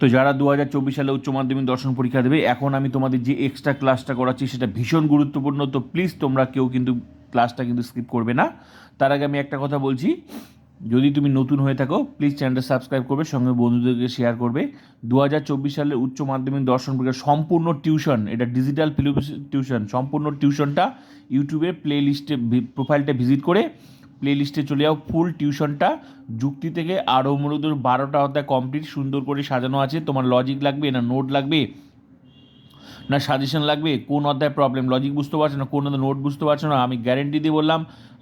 তো যারা দু হাজার চব্বিশ সালে উচ্চ মাধ্যমিক দর্শন পরীক্ষা দেবে, এখন আমি তোমাদের যে এক্সট্রা ক্লাসটা করাচ্ছি সেটা ভীষণ গুরুত্বপূর্ণ, তো প্লিজ তোমরা কেউ কিন্তু ক্লাসটা কিন্তু স্কিপ করবে না। তার আগে আমি একটা কথা বলছি, যদি তুমি নতুন হয়ে থাকো প্লিজ চ্যানেলটা সাবস্ক্রাইব করবে, সঙ্গে বন্ধুদেরকে শেয়ার করবে। দু হাজার চব্বিশ সালে উচ্চ মাধ্যমিক দর্শন পরীক্ষা, সম্পূর্ণ টিউশন এটা ডিজিটাল টিউশন সম্পূর্ণ টিউশনটা ইউটিউবে প্লে লিস্টে প্রোফাইলটা ভিজিট করে প্লে লিস্টে চলে যাও। ফুল টিউশনটা যুক্তি থেকে আরও মূলত বারোটা অধ্যায় কমপ্লিট সুন্দর করে সাজানো আছে। তোমার লজিক লাগবে, না নোট লাগবে, না সাজেশন লাগবে, কোন অধ্যায় প্রবলেম লজিক বুঝতে পারছ না? কোন অধ্যায় নোট বুঝতে পারছ না? আমি গ্যারেন্টি দিয়ে বললাম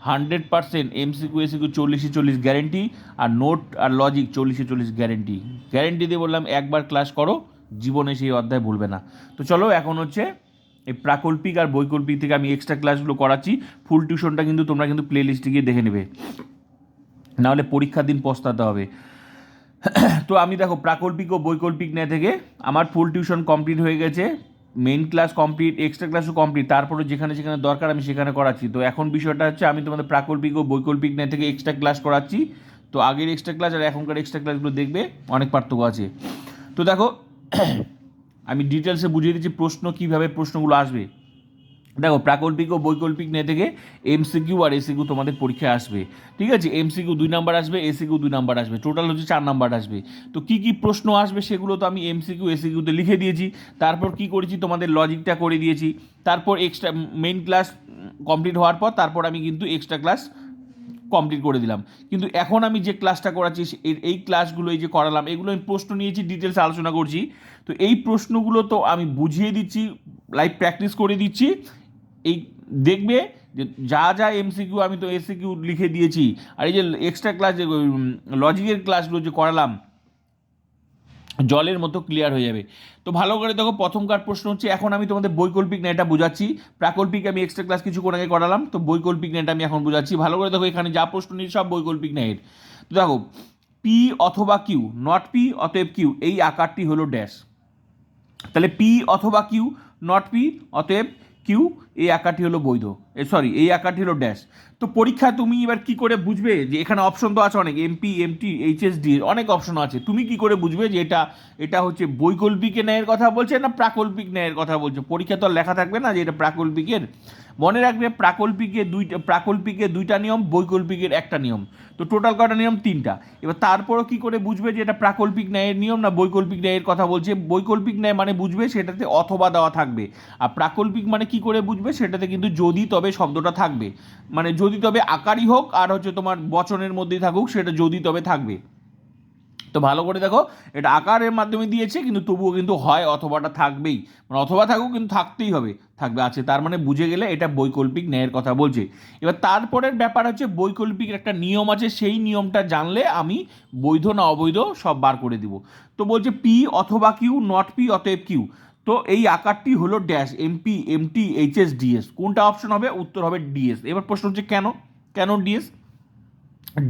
হান্ড্রেড পার্সেন্ট এমসিকিউ এসিকিউ চল্লিশে চল্লিশ গ্যারেন্টি আর নোট আর লজিক চল্লিশে চল্লিশ গ্যারেন্টি গ্যারেন্টি দিয়ে বললাম, একবার ক্লাস করো, জীবনে সেই অধ্যায় ভুলবে না। তো চলো, এখন হচ্ছে এই প্রাকল্পিক আর বৈকল্পিক থেকে আমি এক্সট্রা ক্লাসগুলো করাচ্ছি। ফুল টিউশনটা কিন্তু তোমরা কিন্তু প্লে লিস্টে গিয়ে দেখে নেবে। নাহলে পরীক্ষার দিন পস্তাতে হবে। তো আমি দেখো, প্রাকল্পিক ও বৈকল্পিক নেয় থেকে আমার ফুল টিউশন কমপ্লিট হয়ে গেছে। মেইন ক্লাস কমপ্লিট এক্সট্রা ক্লাসও কমপ্লিট তারপরে যেখানে যেখানে দরকার আমি সেখানে করাচ্ছি। তো এখন বিষয়টা হচ্ছে, আমি তোমাদের প্রাকল্পিক ও বৈকল্পিক নেয় থেকে এক্সট্রা ক্লাস করাচ্ছি। তো আগের এক্সট্রা ক্লাস আর এখনকার এক্সট্রা ক্লাসগুলো দেখবে, অনেক পার্থক্য আছে। তো দেখো আমি ডিটেলসে বুঝিয়ে দিচ্ছি প্রশ্ন কীভাবে প্রশ্নগুলো আসবে। দেখো, প্রাকল্পিক ও বৈকল্পিক নে থেকে এমসিকিউ আর এসিকিউ তোমাদের পরীক্ষায় আসবে। ঠিক আছে? এমসিকিউ দুই নাম্বার আসবে এসিকিউ দুই নাম্বার আসবে। টোটাল হচ্ছে চার নাম্বার আসবে। তো কি কি প্রশ্ন আসবে সেগুলো তো আমি এমসিকিউ এসিকিউতে লিখে দিয়েছি। তারপর কি করেছি তোমাদের লজিকটা করে দিয়েছি। তারপর এক্সট্রা মেইন ক্লাস কমপ্লিট হওয়ার পর তারপর আমি কিন্তু এক্সট্রা ক্লাস কমপ্লিট করে দিলাম। কিন্তু এখন আমি যে ক্লাসটা করাচ্ছি এই ক্লাসগুলো এই যে করালাম, এগুলো আমি প্রশ্ন নিয়েছি ডিটেলস আলোচনা করছি। তো এই প্রশ্নগুলো তো আমি বুঝিয়ে দিচ্ছি লাইভ প্র্যাকটিস করে দিচ্ছি। এই দেখবে যে যা যা এমসিকিউ আমি তো এসিকিউ লিখে দিয়েছি। আর এই যে এক্সট্রা ক্লাস যে লজিকের ক্লাসগুলো যে করালাম জলের মতো ক্লিয়ার হয়ে যাবে। তো ভালো করে দেখো প্রথমকার প্রশ্ন হচ্ছে, এখন আমি তোমাদের বৈকল্পিক নেটা বোঝাচ্ছি। প্রাকল্পিক আমি এক্সট্রা ক্লাস কিছু কিছুক্ষণ আগে করালাম, তো বৈকল্পিক নেট আমি এখন বোঝাচ্ছি। ভালো করে দেখো, এখানে যা প্রশ্ন নিয়ে সব বৈকল্পিক নেট তো দেখো পি অথবা কিউ নট পি অতএব কিউ এই আকারটি হলো ড্যাশ তাহলে পি অথবা কিউ নট পি অতএব কিউ এই আঁকাটি হলো বৈধ। এ সরি এই আঁকাটি হলো ড্যাশ তো পরীক্ষা তুমি এবার কি করে বুঝবে যে এখানে অপশন তো আছে অনেক এমপি এমটি এইচএসডি অনেক অপশন আছে। তুমি কি করে বুঝবে যে এটা এটা হচ্ছে বৈকল্পিকের ন্যায়ের কথা বলছে না প্রাকল্পিক ন্যায়ের কথা বলছে? পরীক্ষা তো লেখা থাকবে না যে এটা প্রাকল্পিকের। মনে রাখবে প্রাকল্পিকের দুইটা প্রাকল্পিকের দুইটা নিয়ম, বৈকল্পিকের একটা নিয়ম। তো টোটাল কটা নিয়ম তিনটা। এবার তারপরও কি করে বুঝবে যে এটা প্রাকল্পিক ন্যায়ের নিয়ম না বৈকল্পিক ন্যায়ের কথা বলছে? বৈকল্পিক ন্যায় মানে বুঝবে সেটাতে অথবা দেওয়া থাকবে। আর প্রাকল্পিক মানে কি করে বুঝবে? সেটাতে কিন্তু যদি তবে শব্দটা থাকবে। মানে যদি তবে আকারই হোক আর হচ্ছে তোমার বচনের মধ্যেই থাকুক, সেটা যদি তবে থাকবে। তো ভালো করে দেখো, এটা আকারের মাধ্যমে দিয়েছে, কিন্তু তবুও কিন্তু হয় অথবাটা থাকবেই। মানে অথবা থাকুক, কিন্তু থাকতেই হবে। থাকবে, আছে। তার মানে বুঝে গেলে এটা বৈকল্পিক ন্যায়ের কথা বলছে। এবার তারপরের ব্যাপার হচ্ছে, বৈকল্পিক একটা নিয়ম আছে, সেই নিয়মটা জানলে আমি বৈধ না অবৈধ সব বার করে দিব। তো বলছে পি অথবা কিউ নট পি অতএব কিউ তো এই আকারটি হলো dash MP MT HS DS কোনটা অপশন হবে? উত্তর হবে ডিএস এবার প্রশ্ন হচ্ছে কেন? কেন ডিএস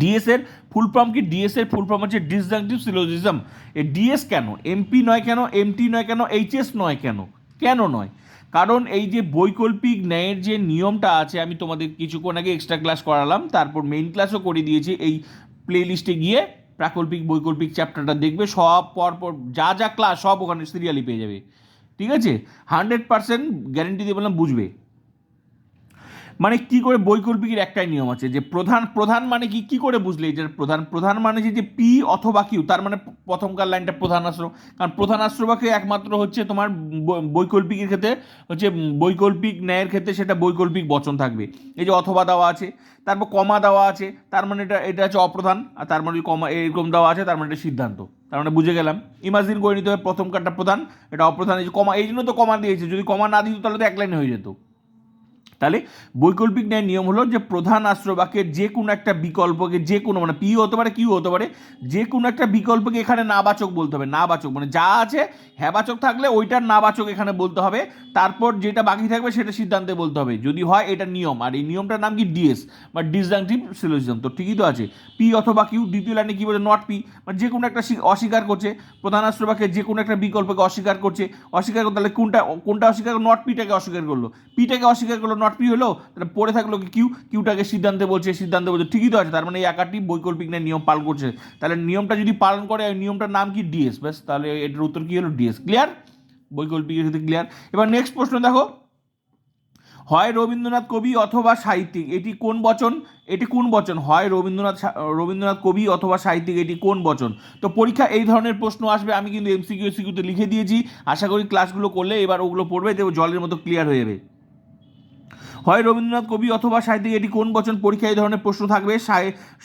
ডিএস এর ফুল ফর্ম কি? ডিএস এর ফুল ফর্ম হচ্ছে ডিসজাংটিভ সিলোজিজম এই ডিএস কেন? এমপি নয় কেন? এমটি নয় কেন? এইচএস নয় কেন? কেন নয়? কারণ এই যে বৈকল্পিক ন্যায়ের যে নিয়মটা আছে, আমি তোমাদের কিছুক্ষণ আগে এক্সট্রা ক্লাস করালাম, তারপর মেইন ক্লাসও করে দিয়েছি এই প্লে লিস্টে গিয়ে প্রাকল্পিক বৈকল্পিক চ্যাপ্টারটা দেখবে, সব পর পর যা যা ক্লাস সব ওখানে সিরিয়ালি পেয়ে যাবে। ঠিক আছে? হান্ড্রেড পার্সেন্ট গ্যারেন্টি দিয়ে বললাম, বুঝবে। মানে কি করে বৈকল্পিকের একটাই নিয়ম আছে যে প্রধান প্রধান মানে কি কি করে বুঝলে এটার প্রধান প্রধান মানে যে যে পি অথবা কিউ তার মানে প্রথমকার লাইনটা প্রধান আশ্রম। কারণ প্রধান আশ্রবাকে একমাত্র হচ্ছে তোমার বৈকল্পিকের ক্ষেত্রে হচ্ছে বৈকল্পিক ন্যায়ের ক্ষেত্রে সেটা বৈকল্পিক বচন থাকবে। এই যে অথবা দেওয়া আছে, তারপর কমা দেওয়া আছে, তার মানে এটা এটা হচ্ছে অপ্রধান আর তার মানে কমা এরকম দেওয়া আছে, তার মানে এটা সিদ্ধান্ত। তার মানে বুঝে গেলাম। ইমাজিন করে নিতে হবে প্রথম কার্ডটা প্রধান, এটা অপ্রধান, এই যে কমা, এই জন্য তো কমা দিয়েছে, যদি কমা না দিত তাহলে তো এক লাইনে হয়ে যেত। তাহলে বৈকল্পিক ন্যায় নিয়ম হলো যে প্রধান আশ্রবাক্যের যে কোনো একটা বিকল্পকে যে কোনো মানে পি হতে পারে কিউ হতে পারে যে কোনো একটা বিকল্পকে এখানে নাবাচক বলতে হবে, নাবাচক মানে যা আছে, হ্যাবাচক থাকলে ওইটার নাবাচক এখানে বলতে হবে, তারপর যেটা বাকি থাকবে সেটা সিদ্ধান্তে বলতে হবে, যদি হয় এটা নিয়ম, আর এই নিয়মটার নাম কি ডিএস বা ডিসজাংটিভ সিলোজিজম তো ঠিকই তো আছে পি অথবা কিউ দ্বিতীয় লাইনে কি বলে নট পি মানে যে কোনো একটা অস্বীকার করছে, প্রধান আশ্রবাক্যের যে কোনো একটা বিকল্পকে অস্বীকার করছে, অস্বীকার তাহলে কোনটা কোনটা অস্বীকার নট পিটাকে অস্বীকার করল পিটাকে অস্বীকার করল নট পি হলো, তাহলে পড়ে থাকল কি কিউ কিউটাকে সিদ্ধান্তে বলছে সিদ্ধান্তে বলছে, ঠিকই তো আছে, তার মানে এই একাটি বৈকল্পিক নিয়ে নিয়ম পালন করছে। তাহলে নিয়মটা যদি পালন করে ওই নিয়মটার নাম কি? ডিএস ব্যাস, তাহলে এটার উত্তর কি হলো? ডিএস ক্লিয়ার বৈকল্পিকের ক্ষেত্রে ক্লিয়ার এবার নেক্সট প্রশ্ন, দেখো। হয় রবীন্দ্রনাথ কবি অথবা সাহিত্যিক, এটি কোন বচন? এটি কোন বচন? হয় রবীন্দ্রনাথ রবীন্দ্রনাথ কবি অথবা সাহিত্যিক, এটি কোন বচন? তো পরীক্ষা এই ধরনের প্রশ্ন আসবে, আমি কিন্তু এমসিকিউ এসিকিউতে লিখে দিয়েছি। আশা করি ক্লাসগুলো করলে এবার ওগুলো পড়বে, দেবো জলের মতো ক্লিয়ার হয়ে যাবে। হয় রবীন্দ্রনাথ কবি অথবা সাহিত্যিক, এটি কোন বচন পরীক্ষায় এই ধরনের প্রশ্ন থাকবে?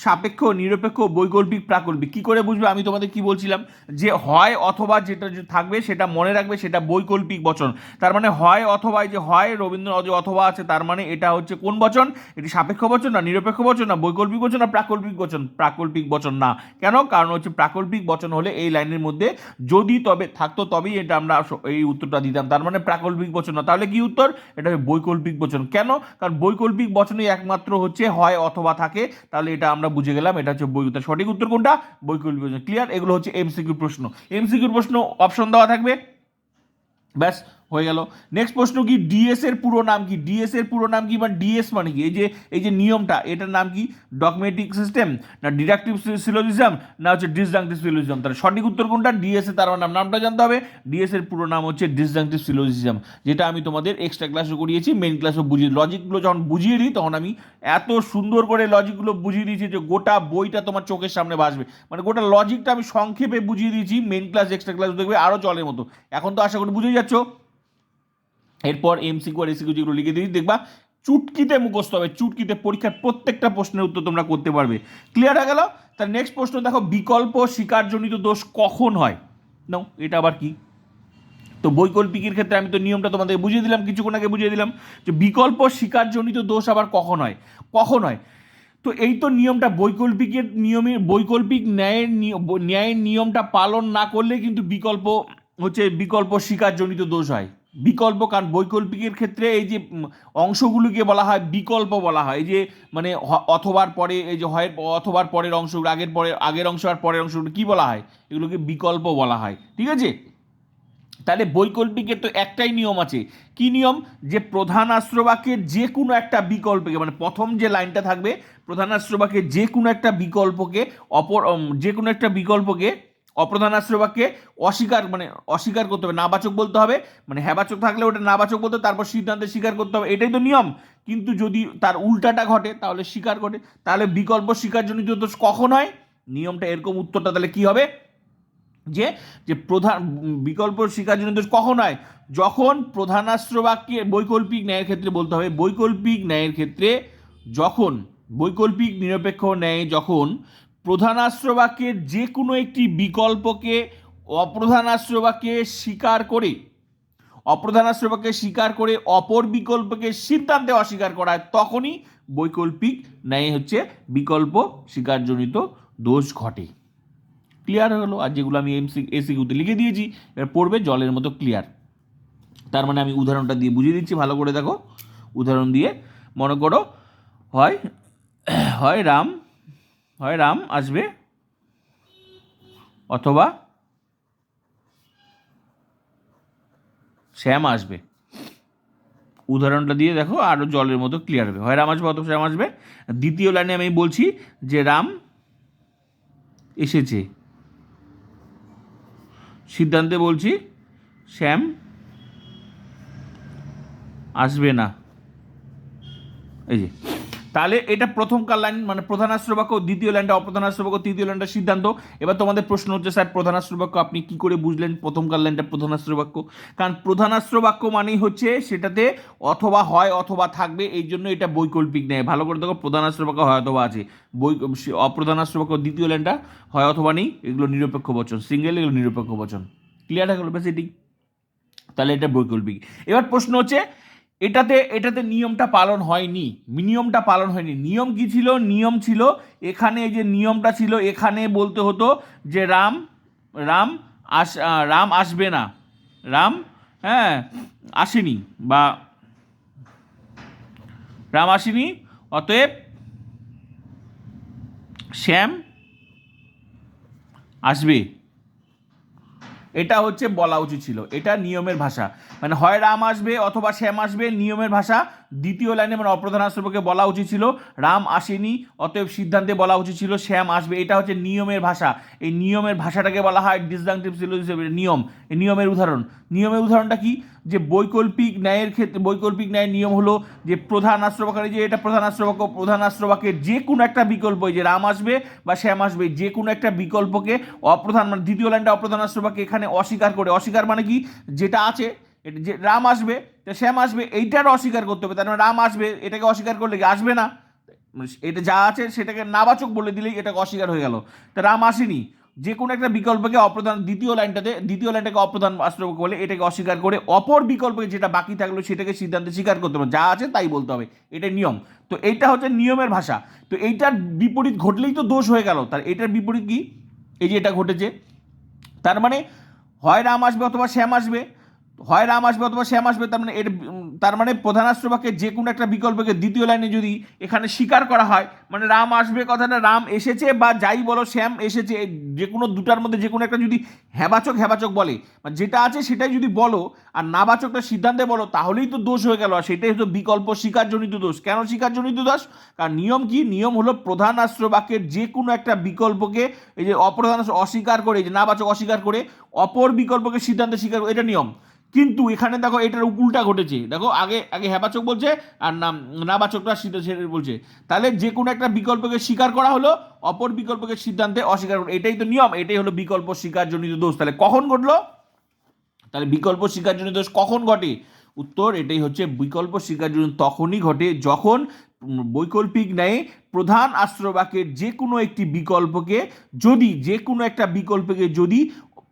সাপেক্ষ, নিরপেক্ষ, বৈকল্পিক, প্রাকল্পিক। কি করে বুঝবে? আমি তোমাদের কি বলছিলাম? যে হয় অথবা যেটা থাকবে, সেটা মনে রাখবে, সেটা বৈকল্পিক বচন। তার মানে হয় অথবা যে হয়, রবীন্দ্রনাথ অথবা আছে, তার মানে এটা হচ্ছে কোন বচন? এটি সাপেক্ষ বচন না নিরপেক্ষ বচন না বৈকল্পিক বচন না প্রাকল্পিক বচন? প্রাকল্পিক বচন না। কেন? কারণ হচ্ছে প্রাকল্পিক বচন হলে এই লাইনের মধ্যে যদি তবে থাকতো, তবেই এটা আমরা এই উত্তরটা দিতাম। তার মানে প্রাকল্পিক বচন না। তাহলে কি উত্তর? এটা বৈকল্পিক বচন। কেন কারণ বৈকল্পিক বচনই একমাত্র হচ্ছে হয় অথবা থাকে। তাহলে এটা আমরা বুঝে গেলাম, এটা হচ্ছে বই সঠিক উত্তর কোনটা? বৈকল্পিক বচন। ক্লিয়ার এগুলো হচ্ছে এমসিকিউ প্রশ্ন। এমসিকিউ প্রশ্ন অপশন দেওয়া থাকবে। ব্যাস। হয়ে গেল। নেক্সট প্রশ্ন কি? ডিএস এর পুরো নাম কি? ডিএস এর পুরো নাম কি? বা ডিএস মানে কি? এই যে এই যে নিয়মটা, এটার নাম কি? ডগমেটিক সিস্টেম না ডিডাকটিভ সিলোজিজম না হচ্ছে ডিসজাংটিভ সিলোজিজম তাহলে সঠিক উত্তর কোনটা? ডিএস এর, তার নাম, নামটা জানতে হবে। ডিএস এর পুরো নাম হচ্ছে ডিসজাংটিভ সিলোজিজম যেটা আমি তোমাদের এক্সট্রা ক্লাসও করিয়েছি মেন ক্লাসও বুঝিয়ে লজিকগুলো যখন বুঝিয়ে দিই, তখন আমি এত সুন্দর করে লজিকগুলো বুঝিয়ে দিয়েছি যে গোটা বইটা তোমার চোখের সামনে ভাসবে মানে গোটা লজিকটা আমি সংক্ষেপে বুঝিয়ে দিয়েছি মেন ক্লাস এক্সট্রা ক্লাস দেখবে আরও চলের মতো। এখন তো আশা করি বুঝে যাচ্ছ। এরপর এমসিকিউ আর এসিকিউ যেগুলো লিখে দিয়েছি, দেখবা চুটকিতে মুখস্থ হবে, চুটকিতে পরীক্ষার প্রত্যেকটা প্রশ্নের উত্তর তোমরা করতে পারবে। ক্লিয়ার হয়ে গেল? তার নেক্সট প্রশ্ন, দেখো বিকল্প শিকারজনিত দোষ কখন হয়? নাও, এটা আবার কি? তো বৈকল্পিকের ক্ষেত্রে আমি তো নিয়মটা তোমাদের বুঝিয়ে দিলাম, কিছুক্ষণ আগে বুঝিয়ে দিলাম যে বিকল্প শিকারজনিত দোষ আবার কখন হয়? কখন হয়? তো এই তো নিয়মটা, বৈকল্পিকের নিয়মের, বৈকল্পিক ন্যায়ের নিয়- ন্যায়ের নিয়মটা পালন না করলে কিন্তু বিকল্প হচ্ছে বিকল্প শিকারজনিত দোষ হয়। বিকল্প, কারণ বৈকল্পিকের ক্ষেত্রে এই যে অংশগুলোকে বলা হয় বিকল্প বলা হয়। যে মানে অথবার পরে, এই যে হয় অথবার পরের অংশগুলো, আগের পরে, আগের অংশ আর পরের অংশগুলো কি বলা হয়? এগুলোকে বিকল্প বলা হয়। ঠিক আছে? তাহলে বৈকল্পিকের তো একটাই নিয়ম আছে। কি নিয়ম? যে প্রধান আশ্রবাক্যের যে কোনো একটা বিকল্পকে মানে প্রথম যে লাইনটা থাকবে, প্রধান আশ্রবাক্যের যে কোনো একটা বিকল্পকে, অপর যে কোনো একটা বিকল্পকে অপ্রধান আশ্রবাক্যে অস্বীকার মানে অস্বীকার করতে হবে, নাবাচক বলতে হবে মানে হ্যাবাচক থাকলে ওটা নাবাচক বলতে তারপর সিদ্ধান্তে স্বীকার করতে হবে, এটাই তো নিয়ম। কিন্তু যদি তার উল্টাটা ঘটে, তাহলে স্বীকার ঘটে, তাহলে বিকল্প স্বীকারজনিত দোষ কখন হয়? নিয়মটা এরকম উত্তরটা তাহলে কি হবে? যে যে প্রধান, বিকল্প স্বীকারজনিত দোষ কখন হয়? যখন প্রধানাস্ত্রবাক্যে বৈকল্পিক ন্যায়ের ক্ষেত্রে বলতে হবে, বৈকল্পিক ন্যায়ের ক্ষেত্রে যখন, বৈকল্পিক নিরপেক্ষ ন্যায় যখন প্রধানাস্ত্রবাক্যের যে কোনো একটি বিকল্পকে অপ্রধানাস্ত্রবাক্যে স্বীকার করে অপ্রধানাস্ত্রবাক্যে স্বীকার করে অপর বিকল্পকে সিদ্ধান্তে অস্বীকার করা হয় তখনই বৈকল্পিক ন্যায় হচ্ছে বিকল্প স্বীকারজনিত দোষ ঘটে। ক্লিয়ার গেলো আর যেগুলো আমি এমসি, এসিকিউতে লিখে দিয়েছি, এবার পড়বে জলের মতো ক্লিয়ার। তার মানে আমি উদাহরণটা দিয়ে বুঝিয়ে দিচ্ছি, ভালো করে দেখো। উদাহরণ দিয়ে মনে করো, হয় হয় রাম হয় রাম আসবে? অথবা শ্যাম আসবে। উদাহরণটা দিয়ে দেখো আরও জলের মতো ক্লিয়ার হবে। হয় রাম আসবে, অথবা শ্যাম আসবে। দ্বিতীয় লাইনে আমি বলছি যে রাম এসেছে। সিদ্ধান্তে বলছি শ্যাম আসবে না। এই যে। তাহলে এটা প্রথমকার লাইন মানে প্রধান প্রধানাশ্রবাক্য দ্বিতীয় লাইনটা অপ্রধানাশ্রবাক্য তৃতীয় লাইনটা সিদ্ধান্ত। এবার তোমাদের প্রশ্ন হচ্ছে, স্যার, প্রধান প্রধানাশ্রবাক্য আপনি কি করে বুঝলেন? প্রথমকার লাইনটা প্রধান প্রধানাশ্রবাক্য কারণ প্রধান প্রধানাশ্রবাক্য মানেই হচ্ছে সেটাতে অথবা হয় অথবা থাকবে, এই জন্য এটা বৈকল্পিক নেয় ভালো করে দেখো, প্রধান প্রধানাশ্রবাক্য হয় অথবা আছে। বৈ অপ্রধানাশ্রবাক্য দ্বিতীয় লাইনটা হয় অথবা নেই, এগুলো নিরপেক্ষ বচন। সিঙ্গেল এগুলো নিরপেক্ষ বচন। ক্লিয়ার হয়ে গেল ব্যাস এটি তাহলে এটা বৈকল্পিক। এবার প্রশ্ন হচ্ছে এটাতে এটাতে নিয়মটা পালন হয়নি। নিয়মটা পালন হয়নি। নিয়ম কি ছিল? নিয়ম ছিল, এখানে যে নিয়মটা ছিল, এখানে বলতে হতো যে রাম রাম আস রাম আসবে না। রাম হ্যাঁ আসেনি বা রাম আসেনি, অতএব শ্যাম আসবে। এটা হচ্ছে বলা উচিত ছিল। এটা নিয়মের ভাষা। মানে হয় রাম আসবে অথবা শ্যাম আসবে, নিয়মের ভাষা দ্বিতীয় লাইনে মানে অপ্রধান আশ্রমকে বলা উচিত ছিল, রাম আসেনি, অতএব সিদ্ধান্তে বলা উচিত ছিল শ্যাম আসবে। এটা হচ্ছে নিয়মের ভাষা। এই নিয়মের ভাষাটাকে বলা হয় ডিসজাংটিভ হিসেবে। নিয়ম, এই নিয়মের উদাহরণ। নিয়মের উদাহরণটা কি? যে বৈকল্পিক ন্যায়ের ক্ষেত্রে, বৈকল্পিক ন্যায়ের নিয়ম হলো যে প্রধান আশ্রবাকারী যে এটা প্রধান আশ্রবাক্য প্রধান আশ্রবাকের যে কোনো একটা বিকল্প যে রাম আসবে বা শ্যাম আসবে, যে কোনো একটা বিকল্পকে অপ্রধান মানে দ্বিতীয় লাইনটা অপ্রধান আশ্রবাকে এখানে অস্বীকার করে। অস্বীকার মানে কি? যেটা আছে এটা যে রাম আসবে, তো শ্যাম আসবে এইটার অস্বীকার করতে হবে। তার মানে রাম আসবে, এটাকে অস্বীকার করলে কি আসবে না? মানে এটা যা আছে সেটাকে নাবাচক বলে দিলেই এটাকে অস্বীকার হয়ে গেল। তা রাম আসেনি। যে কোনো একটা বিকল্পকে অপ্রধান, দ্বিতীয় লাইনটাতে, দ্বিতীয় লাইনটাকে অপ্রধান আশ্রয় বলে এটাকে অস্বীকার করে অপর বিকল্পকে যেটা বাকি থাকল সেটাকে সিদ্ধান্তে স্বীকার করতে হবে। যা আছে তাই বলতে হবে। এটা নিয়ম। তো এইটা হচ্ছে নিয়মের ভাষা। তো এইটার বিপরীত ঘটলেই তো দোষ হয়ে গেল। তার এটার বিপরীত কি? এই যে এটা ঘটেছে। তার মানে হয় রাম আসবে অথবা শ্যাম আসবে। হয় রাম আসবে অথবা শ্যাম আসবে, তার মানে এর তার মানে প্রধান আশ্রবাকে যে কোনো একটা বিকল্পকে দ্বিতীয় লাইনে যদি এখানে স্বীকার করা হয় মানে রাম আসবে কথাটা রাম এসেছে বা যাই বলো শ্যাম এসেছে যে কোনো দুটার মধ্যে যে কোনো একটা যদি হ্যাবাচক হ্যাবাচক বলে মানে যেটা আছে সেটাই যদি বলো আর নাবাচকটা সিদ্ধান্তে বলো, তাহলেই তো দোষ হয়ে গেল। আর সেটাই হলো বিকল্প স্বীকারজনিত দোষ। কেন স্বীকারজনিত দোষ? কারণ নিয়ম কি? নিয়ম হলো প্রধান আশ্রবাক্যের যে কোনো একটা বিকল্পকে, এই যে অপ্রধান অস্বীকার করে, যে নাবাচক অস্বীকার করে, অপর বিকল্পকে সিদ্ধান্তে স্বীকার এটা নিয়ম। কিন্তু এখানে দেখো এটার উল্টা ঘটেছে। দেখো, আগে আগে হ্যাবাচক বলছে আর নাম নাবাচকটা সিদ্ধ ছেড়ে বলছে। তাহলে যে কোনো একটা বিকল্পকে স্বীকার করা হলো, অপর বিকল্পকে সিদ্ধান্তে অস্বীকার করা এটাই তো নিয়ম, এটাই হলো বিকল্প স্বীকারজনিত দোষ। তাহলে কখন ঘটলো? তাহলে বিকল্প স্বীকারজনিত দোষ কখন ঘটে? উত্তর, এটাই হচ্ছে বিকল্প স্বীকারজনিত তখনই ঘটে যখন বৈকল্পিক ন্যায়ে প্রধান আশ্রবাকের যে কোনো একটি বিকল্পকে যদি, যে কোনো একটা বিকল্পকে যদি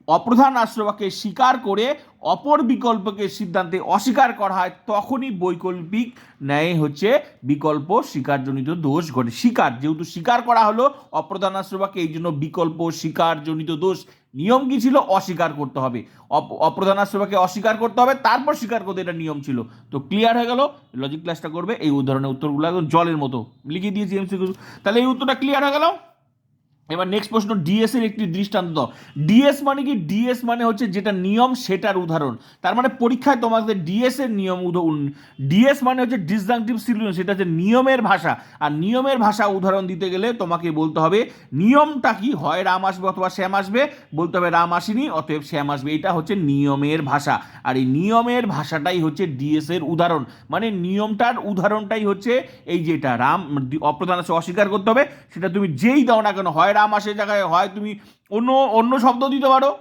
অপ্রধান আশ্রবাকে স্বীকার করে অপর বিকল্পকে সিদ্ধান্তে অস্বীকার করা হয়, তখনই বৈকল্পিক ন্যায় হচ্ছে বিকল্প স্বীকারজনিত দোষ ঘটে। স্বীকার, যেহেতু স্বীকার করা হলো, অপ্রধান আশ্রবাকে এই জন্য বিকল্প স্বীকারজনিত দোষ। নিয়ম কি ছিল? অস্বীকার করতে হবে। অপ- অপ্রধান আশ্রবাকে অস্বীকার করতে হবে, তারপর স্বীকার করতে এটা নিয়ম ছিল। তো ক্লিয়ার হয়ে গেল? লজিক ক্লাসটা করবে, এই উদাহরণের উত্তরগুলো একদম জলের মতো লিখে দিয়েছি এমসিকিউ তাহলে এই উত্তরটা ক্লিয়ার হয়ে গেল? এবার নেক্সট প্রশ্ন ডিএস এর একটি দৃষ্টান্ত ডিএস মানে কি? ডিএস মানে হচ্ছে যেটা নিয়ম, সেটার উদাহরণ। তার মানে পরীক্ষায় তোমাদের ডিএস এর নিয়ম ডিএস মানে হচ্ছে ডিসজাংটিভ সিলুশন সেটা হচ্ছে নিয়মের ভাষা। আর নিয়মের ভাষা উদাহরণ দিতে গেলে তোমাকে বলতে হবে, নিয়মটা কি? হয় রাম আসবে অথবা শ্যাম আসবে, বলতে হবে রাম আসেনি, অতএব শ্যাম আসবে। এটা হচ্ছে নিয়মের ভাষা। আর এই নিয়মের ভাষাটাই হচ্ছে ডিএস এর উদাহরণ। মানে নিয়মটার উদাহরণটাই হচ্ছে এই যেটা রাম, অপ্রধান অস্বীকার করতে হবে। সেটা তুমি যেই দাও না কেন, হয় রাম আসে জায়গায় হয়, তুমি অন্য অন্য শব্দ দিতে পারো।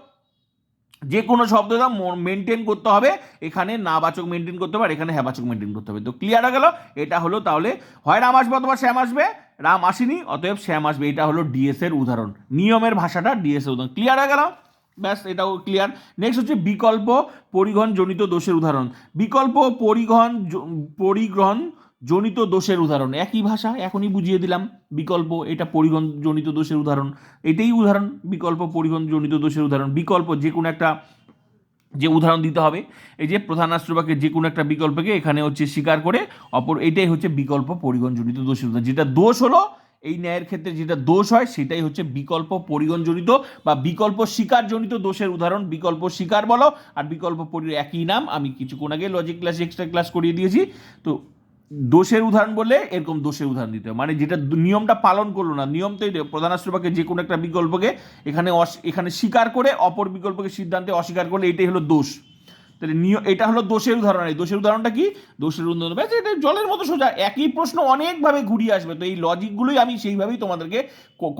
যে কোনো শব্দটা মেনটেন করতে হবে। এখানে নাবাচক মেনটেন করতে হবে, আর এখানে হ্যাবাচক মেনটেন করতে হবে। তো ক্লিয়ার হয়ে গেল? এটা হলো তাহলে, হয় রাম আসবে অথবা শ্যাম আসবে? রাম আসেনি, অতএব শ্যাম আসবে। এটা হলো ডিএস এর উদাহরণ। নিয়মের ভাষাটা ডিএস এর উদাহরণ। ক্লিয়ার হয়ে গেল? ব্যাস, এটাও ক্লিয়ার নেক্সট হচ্ছে বিকল্প পরিবহন জনিত দোষের উদাহরণ। বিকল্প জ- পরিগ্রহণ জনিত দোষের উদাহরণ। একই ভাষা, এখনই বুঝিয়ে দিলাম, বিকল্প এটা পরিগণ জনিত দোষের উদাহরণ। এটাই উদাহরণ, বিকল্প পরিবহন জনিত দোষের উদাহরণ। বিকল্প যে কোনো একটা, যে উদাহরণ দিতে হবে, এই যে প্রধান রাষ্ট্রবাকে যে কোনো একটা বিকল্পকে এখানে হচ্ছে স্বীকার করে, অপর এটাই হচ্ছে বিকল্প পরিগণজনিত দোষের উদাহরণ। যেটা দোষ হলো, এই ন্যায়ের ক্ষেত্রে যেটা দোষ হয়, সেটাই হচ্ছে বিকল্প পরিগণজনিত বা বিকল্প শিকারজনিত দোষের উদাহরণ। বিকল্প শিকার বলো, আর বিকল্প পরি একই নাম, আমি কিছুক্ষণ আগে লজিক ক্লাস এক্সট্রা ক্লাস করিয়ে দিয়েছি। তো দোষের উদাহরণ বলে এরকম দোষের উদাহরণ দিতে মানে যেটা নিয়মটা পালন করল না, নিয়ম তো প্রধান আশ্রপাকে যে কোনো একটা বিকল্পকে এখানে এখানে স্বীকার করে অপর বিকল্পকে সিদ্ধান্তে অস্বীকার করলে এটাই হলো দোষ। তাহলে নিয় এটা হলো দোষের উদাহরণ। এই দোষের উদাহরণটা কি? দোষের উদাহরণ। এটা জলের মতো সোজা। একই প্রশ্ন অনেকভাবে ঘুরিয়ে আসবে। তো এই লজিকগুলোই আমি সেইভাবেই তোমাদেরকে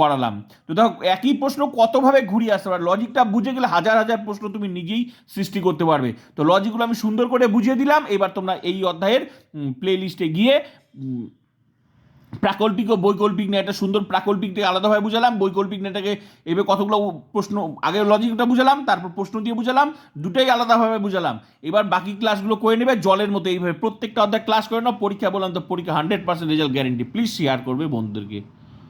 করালাম। তো দেখো, একই প্রশ্ন কতভাবে ঘুরিয়ে আসতে পারে? লজিকটা বুঝে গেলে হাজার হাজার প্রশ্ন তুমি নিজেই সৃষ্টি করতে পারবে। তো লজিকগুলো আমি সুন্দর করে বুঝিয়ে দিলাম। এবার তোমরা এই অধ্যায়ের প্লে লিস্টে গিয়ে প্রাকল্পিক ও বৈকল্পিক নিয়ে একটা সুন্দর প্রাকল্পিকটাকে আলাদাভাবে বুঝালাম, বৈকল্পিক নিয়েটাকে এবার কতগুলো প্রশ্ন আগে লজিকটা বুঝালাম, তারপর প্রশ্ন দিয়ে বুঝালাম, দুটাই আলাদাভাবে বুঝালাম। এবার বাকি ক্লাসগুলো করে নেবে জলের মতো এইভাবে প্রত্যেকটা অধ্যায় ক্লাস করে নাও, পরীক্ষা বললাম তো পরীক্ষা hundred percent result guarantee please share করবে বন্ধুদেরকে।